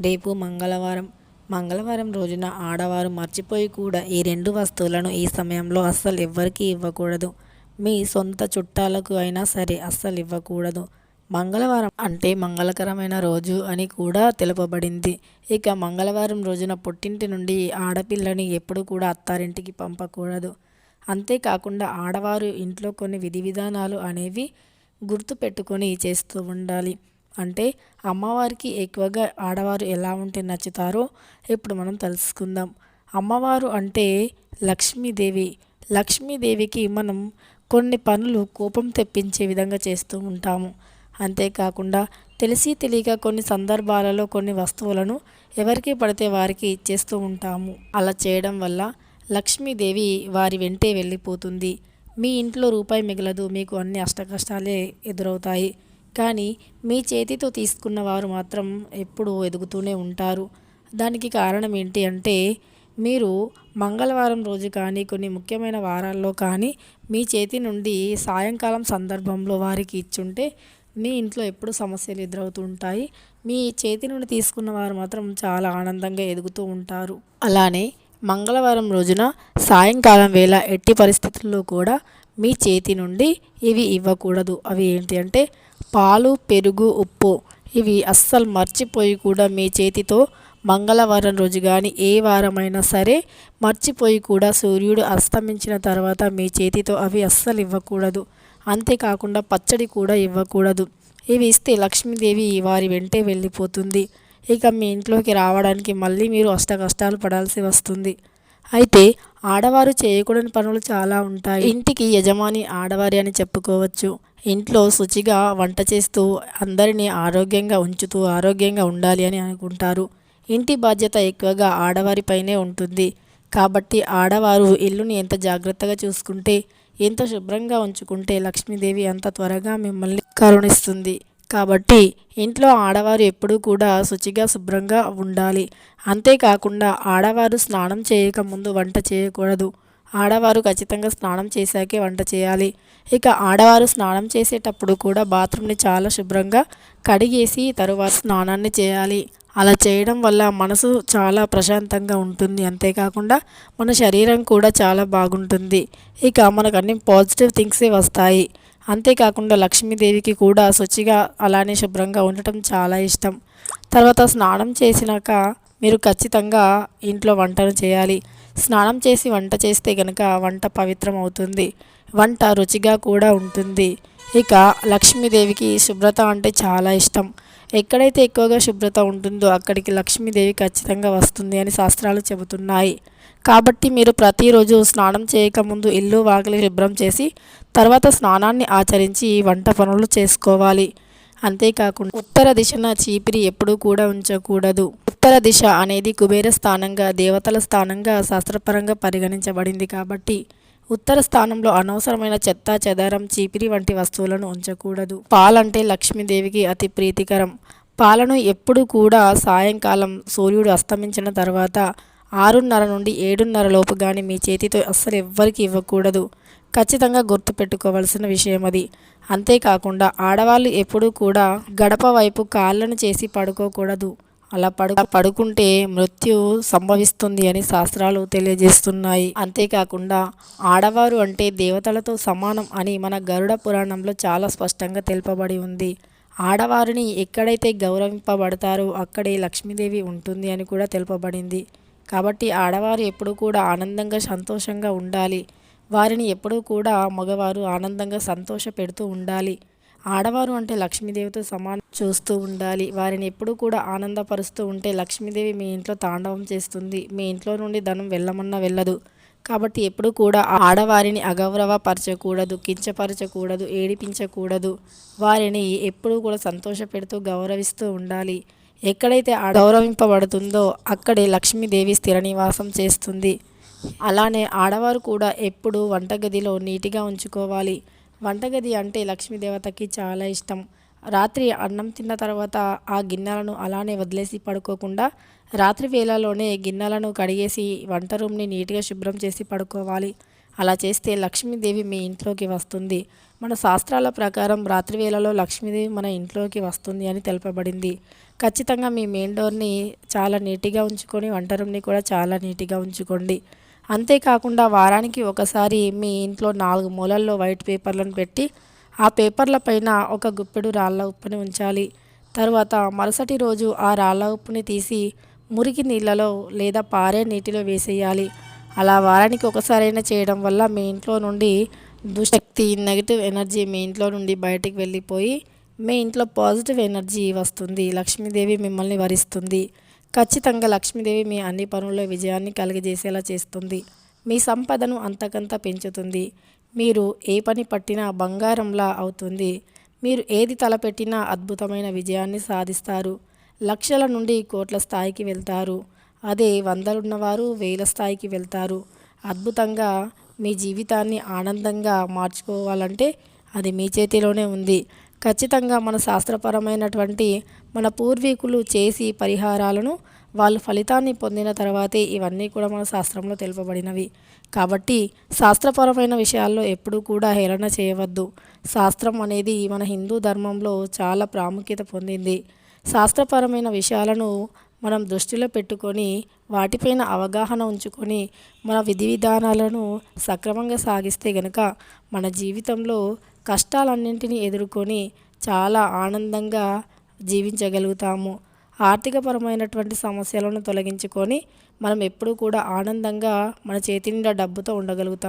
రేపు మంగళవారం మంగళవారం రోజున ఆడవారు మర్చిపోయి కూడా ఈ రెండు వస్తువులను ఈ సమయంలో అస్సలు ఎవ్వరికీ ఇవ్వకూడదు. మీ సొంత చుట్టాలకు అయినా సరే అస్సలు ఇవ్వకూడదు. మంగళవారం అంటే మంగళకరమైన రోజు అని కూడా తెలుపబడింది. ఇక మంగళవారం రోజున పుట్టింటి నుండి ఆడపిల్లని ఎప్పుడు కూడా అత్తారింటికి పంపకూడదు. అంతేకాకుండా ఆడవారు ఇంట్లో కొన్ని విధి విధానాలు అనేవి గుర్తు పెట్టుకొని చేస్తూ ఉండాలి. అంటే అమ్మవారికి ఎక్కువగా ఆడవారు ఎలా ఉంటే నచ్చుతారో ఇప్పుడు మనం తెలుసుకుందాం. అమ్మవారు అంటే లక్ష్మీదేవి. లక్ష్మీదేవికి మనం కొన్ని పనులు కోపం తెప్పించే విధంగా చేస్తూ ఉంటాము. అంతేకాకుండా తెలిసి తెలియక కొన్ని సందర్భాలలో కొన్ని వస్తువులను ఎవరికి పడితే వారికి ఇచ్చేస్తూ ఉంటాము. అలా చేయడం వల్ల లక్ష్మీదేవి వారి వెంటే వెళ్ళిపోతుంది. మీ ఇంట్లో రూపాయి మిగలదు మీకు అన్ని అష్టకష్టాలే ఎదురవుతాయి. కానీ మీ చేతితో తీసుకున్న వారు మాత్రం ఎప్పుడూ ఎదుగుతూనే ఉంటారు. దానికి కారణం ఏంటి అంటే మీరు మంగళవారం రోజు కానీ కొన్ని ముఖ్యమైన వారాల్లో కానీ మీ చేతి నుండి సాయంకాలం సందర్భంలో వారికి ఇచ్చుంటే మీ ఇంట్లో ఎప్పుడు సమస్యలు ఎదురవుతూ ఉంటాయి మీ చేతి నుండి తీసుకున్న వారు మాత్రం చాలా ఆనందంగా ఎదుగుతూ ఉంటారు. అలానే మంగళవారం రోజున సాయంకాలం వేళ ఎట్టి పరిస్థితుల్లో కూడా మీ చేతి నుండి ఇవి ఇవ్వకూడదు. అవి ఏంటి అంటే పాలు పెరుగు ఉప్పు. ఇవి అస్సలు మర్చిపోయి కూడా మీ చేతితో మంగళవారం రోజు కానీ ఏ వారమైనా సరే మర్చిపోయి కూడా సూర్యుడు అస్తమించిన తర్వాత మీ చేతితో అవి అస్సలు ఇవ్వకూడదు. అంతేకాకుండా పచ్చడి కూడా ఇవ్వకూడదు. ఇవి ఇస్తే లక్ష్మీదేవి వారి వెంటే వెళ్ళిపోతుంది. ఇక మీ ఇంట్లోకి రావడానికి మళ్ళీ మీరు అష్ట కష్టాలు పడాల్సి వస్తుంది. అయితే ఆడవారు చేయకూడని పనులు చాలా ఉంటాయి. ఇంటికి యజమాని ఆడవారి అని చెప్పుకోవచ్చు. ఇంట్లో శుచిగా వంట చేస్తూ అందరినీ ఆరోగ్యంగా ఉంచుతూ ఆరోగ్యంగా ఉండాలి అని అనుకుంటారు. ఇంటి బాధ్యత ఎక్కువగా ఆడవారిపైనే ఉంటుంది. కాబట్టి ఆడవారు ఇల్లుని ఎంత జాగ్రత్తగా చూసుకుంటే ఎంత శుభ్రంగా ఉంచుకుంటే లక్ష్మీదేవి అంత త్వరగా మిమ్మల్ని కరుణిస్తుంది. కాబట్టి ఇంట్లో ఆడవారు ఎప్పుడూ కూడా శుచిగా శుభ్రంగా ఉండాలి. అంతేకాకుండా ఆడవారు స్నానం చేయకముందు వంట చేయకూడదు. ఆడవారు ఖచ్చితంగా స్నానం చేశాకే వంట చేయాలి. ఇక ఆడవారు స్నానం చేసేటప్పుడు కూడా బాత్రూమ్ని చాలా శుభ్రంగా కడిగేసి తరువాత స్నానాన్ని చేయాలి. అలా చేయడం వల్ల మనసు చాలా ప్రశాంతంగా ఉంటుంది. అంతేకాకుండా మన శరీరం కూడా చాలా బాగుంటుంది. ఇక మనకు అన్ని పాజిటివ్ థింగ్సే వస్తాయి. అంతేకాకుండా లక్ష్మీదేవికి కూడా శుచిగా అలానే శుభ్రంగా ఉండటం చాలా ఇష్టం. తర్వాత స్నానం చేసినాక మీరు ఖచ్చితంగా ఇంట్లో వంటను చేయాలి. స్నానం చేసి వంట చేస్తే కనుక వంట పవిత్రం అవుతుంది వంట రుచిగా కూడా ఉంటుంది. ఇక లక్ష్మీదేవికి శుభ్రత అంటే చాలా ఇష్టం. ఎక్కడైతే ఎక్కువగా శుభ్రత ఉంటుందో అక్కడికి లక్ష్మీదేవి ఖచ్చితంగా వస్తుంది అని శాస్త్రాలు చెబుతున్నాయి. కాబట్టి మీరు ప్రతిరోజు స్నానం చేయకముందు ఇల్లు వాకిలి శుభ్రం చేసి తర్వాత స్నానాన్ని ఆచరించి వంట పనులు చేసుకోవాలి. అంతేకాకుండా ఉత్తర దిశన చీపిరి ఎప్పుడూ కూడా ఉంచకూడదు. ఉత్తర దిశ అనేది కుబేర స్థానంగా దేవతల స్థానంగా శాస్త్రపరంగా పరిగణించబడింది కాబట్టి ఉత్తర స్థానంలో అనవసరమైన చెత్త చెదారం చీపిరి వంటి వస్తువులను ఉంచకూడదు. పాలంటే లక్ష్మీదేవికి అతి ప్రీతికరం. పాలను ఎప్పుడు కూడా సాయంకాలం సూర్యుడు అస్తమించిన తర్వాత ఆరున్నర నుండి ఏడున్నర లోపు కానీ మీ చేతితో అస్సలు ఎవ్వరికి ఇవ్వకూడదు. ఖచ్చితంగా గుర్తుపెట్టుకోవాల్సిన విషయం అది. అంతేకాకుండా ఆడవాళ్ళు ఎప్పుడూ కూడా గడప వైపు కాళ్ళను చేసి పడుకోకూడదు. అలా పడు పడుకుంటే మృత్యు సంభవిస్తుంది అని శాస్త్రాలు తెలియజేస్తున్నాయి. అంతేకాకుండా ఆడవారు అంటే దేవతలతో సమానం అని మన గరుడ పురాణంలో చాలా స్పష్టంగా తెలుపబడి ఉంది. ఆడవారిని ఎక్కడైతే గౌరవింపబడతారో అక్కడే లక్ష్మీదేవి ఉంటుంది అని కూడా తెలుపబడింది. కాబట్టి ఆడవారు ఎప్పుడూ కూడా ఆనందంగా సంతోషంగా ఉండాలి. వారిని ఎప్పుడూ కూడా మగవారు ఆనందంగా సంతోష పెడుతూ ఉండాలి. ఆడవారు అంటే లక్ష్మీదేవితో సమానం చూస్తూ ఉండాలి. వారిని ఎప్పుడూ కూడా ఆనందపరుస్తూ ఉంటే లక్ష్మీదేవి మీ ఇంట్లో తాండవం చేస్తుంది. మీ ఇంట్లో నుండి ధనం వెళ్ళమన్నా వెళ్ళదు. కాబట్టి ఎప్పుడు కూడా ఆడవారిని అగౌరవపరచకూడదు కించపరచకూడదు ఏడిపించకూడదు. వారిని ఎప్పుడూ కూడా సంతోషపెడుతూ గౌరవిస్తూ ఉండాలి. ఎక్కడైతే గౌరవింపబడుతుందో అక్కడే లక్ష్మీదేవి స్థిర నివాసం చేస్తుంది. అలానే ఆడవారు కూడా ఎప్పుడు వంటగదిలో నీటిగా ఉంచుకోవాలి. వంటగది అంటే లక్ష్మీదేవతకి చాలా ఇష్టం. రాత్రి అన్నం తిన్న తర్వాత ఆ గిన్నెలను అలానే వదిలేసి పడుకోకుండా రాత్రి వేళలోనే గిన్నెలను కడిగేసి వంట రూమ్ని నీట్గా శుభ్రం చేసి పడుకోవాలి. అలా చేస్తే లక్ష్మీదేవి మీ ఇంట్లోకి వస్తుంది. మన శాస్త్రాల ప్రకారం రాత్రి వేళలో లక్ష్మీదేవి మన ఇంట్లోకి వస్తుంది అని తెలుపబడింది. ఖచ్చితంగా మీ మెయిన్ డోర్ని చాలా నీట్గా ఉంచుకొని వంట రూమ్ని కూడా చాలా నీట్గా ఉంచుకోండి. అంతేకాకుండా వారానికి ఒకసారి మీ ఇంట్లో నాలుగు మూలల్లో వైట్ పేపర్లను పెట్టి ఆ పేపర్ల పైన ఒక గుప్పెడు రాళ్ళ ఉప్పుని ఉంచాలి. తర్వాత మరుసటి రోజు ఆ రాళ్ళ ఉప్పుని తీసి మురికి నీళ్ళలో లేదా పారే నీటిలో వేసేయాలి. అలా వారానికి ఒకసారైనా చేయడం వల్ల మీ ఇంట్లో నుండి దుశక్తి నెగిటివ్ ఎనర్జీ మీ ఇంట్లో నుండి బయటికి వెళ్ళిపోయి మీ ఇంట్లో పాజిటివ్ ఎనర్జీ వస్తుంది. లక్ష్మీదేవి మిమ్మల్ని వరిస్తుంది. ఖచ్చితంగా లక్ష్మీదేవి మీ అన్ని పనుల్లో విజయాన్ని కలిగజేసేలా చేస్తుంది. మీ సంపదను అంతకంత పెంచుతుంది. మీరు ఏ పని పట్టినా బంగారంలా అవుతుంది. మీరు ఏది తలపెట్టినా అద్భుతమైన విజయాన్ని సాధిస్తారు. లక్షల నుండి కోట్ల స్థాయికి వెళ్తారు. అదే వందలున్నవారు వేల స్థాయికి వెళ్తారు. అద్భుతంగా మీ జీవితాన్ని ఆనందంగా మార్చుకోవాలంటే అది మీ చేతిలోనే ఉంది. ఖచ్చితంగా మన శాస్త్రపరమైనటువంటి మన పూర్వీకులు చేసి పరిహారాలను వాళ్ళు ఫలితాన్ని పొందిన తర్వాతే ఇవన్నీ కూడా మన శాస్త్రంలో తెలుపబడినవి. కాబట్టి శాస్త్రపరమైన విషయాల్లో ఎప్పుడూ కూడా హేళన చేయవద్దు. శాస్త్రం అనేది మన హిందూ ధర్మంలో చాలా ప్రాముఖ్యత పొందింది. శాస్త్రపరమైన విషయాలను మనం దృష్టిలో పెట్టుకొని వాటిపైన అవగాహన ఉంచుకొని మన విధి విధానాలను సక్రమంగా సాగిస్తే గనక మన జీవితంలో కష్టాలన్నింటినీ ఎదుర్కొని చాలా ఆనందంగా జీవించగలుగుతాము. ఆర్థికపరమైనటువంటి సమస్యలను తొలగించుకొని మనం ఎప్పుడూ కూడా ఆనందంగా మన చేతి నిండా డబ్బుతో ఉండగలుగుతాము.